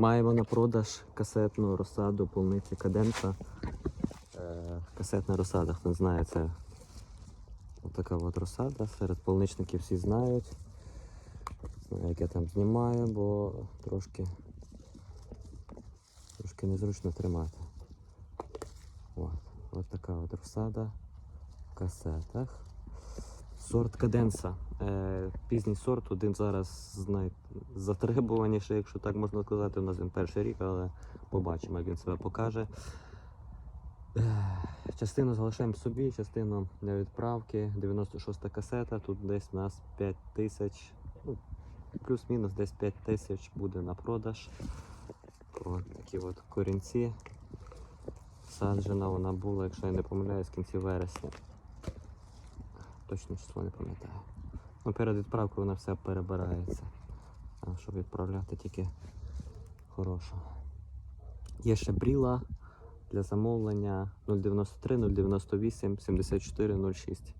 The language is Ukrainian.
Маємо на продаж касетну розсаду полниці каденса. Е, касетна розсада, хто знає, це така от розсада. Серед полничників всі знають. Знаю, як я там знімаю, бо трошки, трошки незручно тримати. От така от розсада в касетах. Сорт каденса. Е, пізній сорт, один зараз з якщо так можна сказати. У нас він перший рік, але побачимо, як він себе покаже. Е, Частину залишаємо собі, частину для відправки. 96 касета, тут десь у нас 5 тисяч, ну, плюс-мінус десь 5 тисяч буде на продаж. От такі от корінці. Саджена вона була, якщо я не помиляюсь, в кінці вересня. Точно число не пам'ятаю. Ну, перед відправкою вона все перебирається. Щоб відправляти тільки хорошу. Є ще бріла для замовлення 093 098 74 06.